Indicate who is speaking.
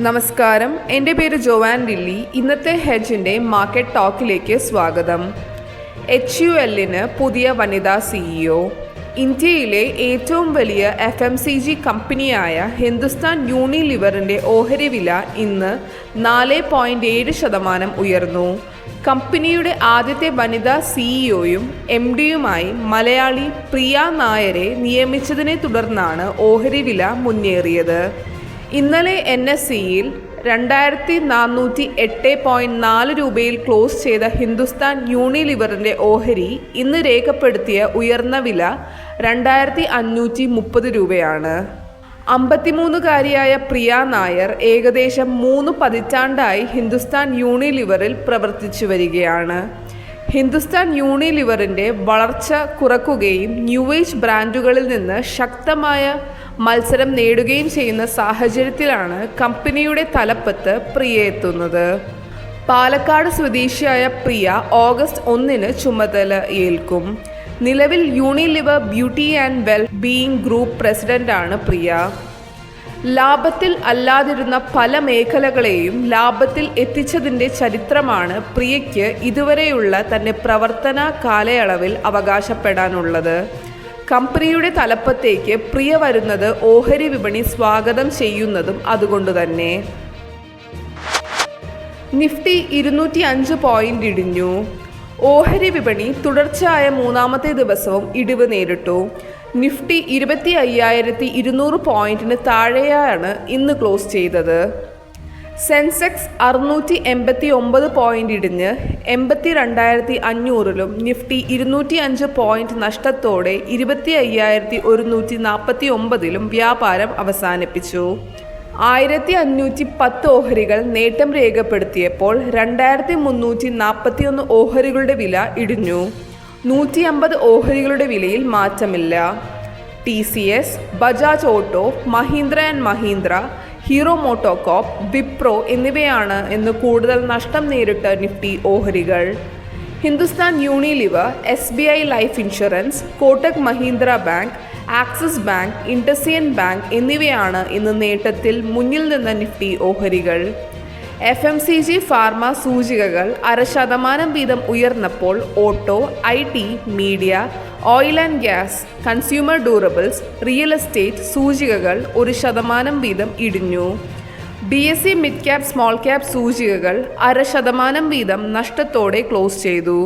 Speaker 1: നമസ്കാരം. എന്റെ പേര് ജോവാൻ ലില്ലി ഇന്നത്തെ ഹെജിന്റെ മാർക്കറ്റ് ടോക്കിലേക്ക് സ്വാഗതം. എച്ച് യു എല്ലിന് പുതിയ വനിതാ സിഇഒ ഇന്ത്യയിലെ ഏറ്റവും വലിയ എഫ് എം സി ജി കമ്പനിയായ ഹിന്ദുസ്ഥാൻ യൂണിലിവറിന്റെ ഓഹരി വില ഇന്ന് നാല് പോയിന്റ് ഏഴ് ശതമാനം ഉയർന്നു. കമ്പനിയുടെ ആദ്യത്തെ വനിതാ സിഇഒയും എം ഡിയുമായി മലയാളി പ്രിയ നായരെ നിയമിച്ചതിനെ തുടർന്നാണ് ഓഹരി വില മുന്നേറിയത്. ഇന്നലെ എൻ എസ് സിയിൽ രണ്ടായിരത്തി നാനൂറ്റി എട്ട് പോയിന്റ് നാല് രൂപയിൽ ക്ലോസ് ചെയ്ത ഹിന്ദുസ്ഥാൻ യൂണിലിവറിന്റെ ഓഹരി ഇന്ന് രേഖപ്പെടുത്തിയ ഉയർന്ന വില രണ്ടായിരത്തി അഞ്ഞൂറ്റി മുപ്പത് രൂപയാണ്. അമ്പത്തിമൂന്നുകാരിയായ പ്രിയ നായർ ഏകദേശം മൂന്ന് പതിറ്റാണ്ടായി ഹിന്ദുസ്ഥാൻ യൂണിലിവറിൽ പ്രവർത്തിച്ചു വരികയാണ്. ഹിന്ദുസ്ഥാൻ യൂണിലിവറിന്റെ വളർച്ച കുറക്കുകയും ന്യൂ ഏജ് ബ്രാൻഡുകളിൽ നിന്ന് ശക്തമായ മത്സരം നേടുകയും ചെയ്യുന്ന സാഹചര്യത്തിലാണ് കമ്പനിയുടെ തലപ്പത്ത് പ്രിയ എത്തുന്നത്. പാലക്കാട് സ്വദേശിയായ പ്രിയ ഓഗസ്റ്റ് ഒന്നിന് ചുമതല ഏൽക്കും. നിലവിൽ Unilever beauty and well being group പ്രസിഡന്റാണ് പ്രിയ. ലാഭത്തിൽ അല്ലാതിരുന്ന പല മേഖലകളെയും ലാഭത്തിൽ എത്തിച്ചതിന്റെ ചരിത്രമാണ് പ്രിയയ്ക്ക് ഇതുവരെയുള്ള തന്റെ പ്രവർത്തന കാലയളവിൽ അവകാശപ്പെടാനുള്ളത്. കമ്പനിയുടെ തലപ്പത്തേക്ക് പ്രിയ വരുന്നത് ഓഹരി വിപണി സ്വാഗതം ചെയ്യുന്നതും അതുകൊണ്ട് തന്നെ. നിഫ്റ്റി ഇരുന്നൂറ്റി അഞ്ച് പോയിന്റ് ഇടിഞ്ഞു. ഓഹരി വിപണി തുടർച്ചയായ മൂന്നാമത്തെ ദിവസവും ഇടിവ് നേരിട്ടു. നിഫ്റ്റി ഇരുപത്തി അയ്യായിരത്തി ഇരുന്നൂറ് പോയിന്റിന് താഴെയാണ് ഇന്ന് ക്ലോസ് ചെയ്തത്. സെൻസെക്സ് അറുന്നൂറ്റി എൺപത്തി ഒമ്പത് പോയിന്റ് ഇടിഞ്ഞ് എൺപത്തി രണ്ടായിരത്തി അഞ്ഞൂറിലും നിഫ്റ്റി ഇരുന്നൂറ്റി അഞ്ച് പോയിന്റ് നഷ്ടത്തോടെ ഇരുപത്തി അയ്യായിരത്തി ഒരുന്നൂറ്റി നാൽപ്പത്തി ഒമ്പതിലും വ്യാപാരം അവസാനിപ്പിച്ചു. ആയിരത്തി അഞ്ഞൂറ്റി പത്ത് ഓഹരികൾ നേട്ടം രേഖപ്പെടുത്തിയപ്പോൾ രണ്ടായിരത്തി മുന്നൂറ്റി നാൽപ്പത്തി ഒന്ന് ഓഹരികളുടെ വില ഇടിഞ്ഞു. നൂറ്റി അമ്പത് ഓഹരികളുടെ വിലയിൽ മാറ്റമില്ല. T C S Bajaj auto Mahindra and Mahindra Hero MotoCorp Wipro എന്നിവയാണ് ഇന്ന് കൂടുതൽ നഷ്ടം നേരിട്ട നിഫ്റ്റി ഓഹരികൾ. Hindustan Unilever S B I life insurance Kotak Mahindra bank Axis bank IndusInd bank എന്നിവയാണ് ഇന്ന് നേട്ടത്തിൽ മുന്നിൽ നിന്ന നിഫ്റ്റി ഓഹരികൾ. F M C G pharma സൂചികകൾ അര ശതമാനം വീതം ഉയർന്നപ്പോൾ auto I T media oil and gas consumer durables real estate സൂചികകൾ ഒരു ശതമാനം വീതം ഇടിഞ്ഞു. B S C mid cap small cap സൂചികകൾ അര ശതമാനം വീതം നഷ്ടത്തോടെ ക്ലോസ് ചെയ്തു.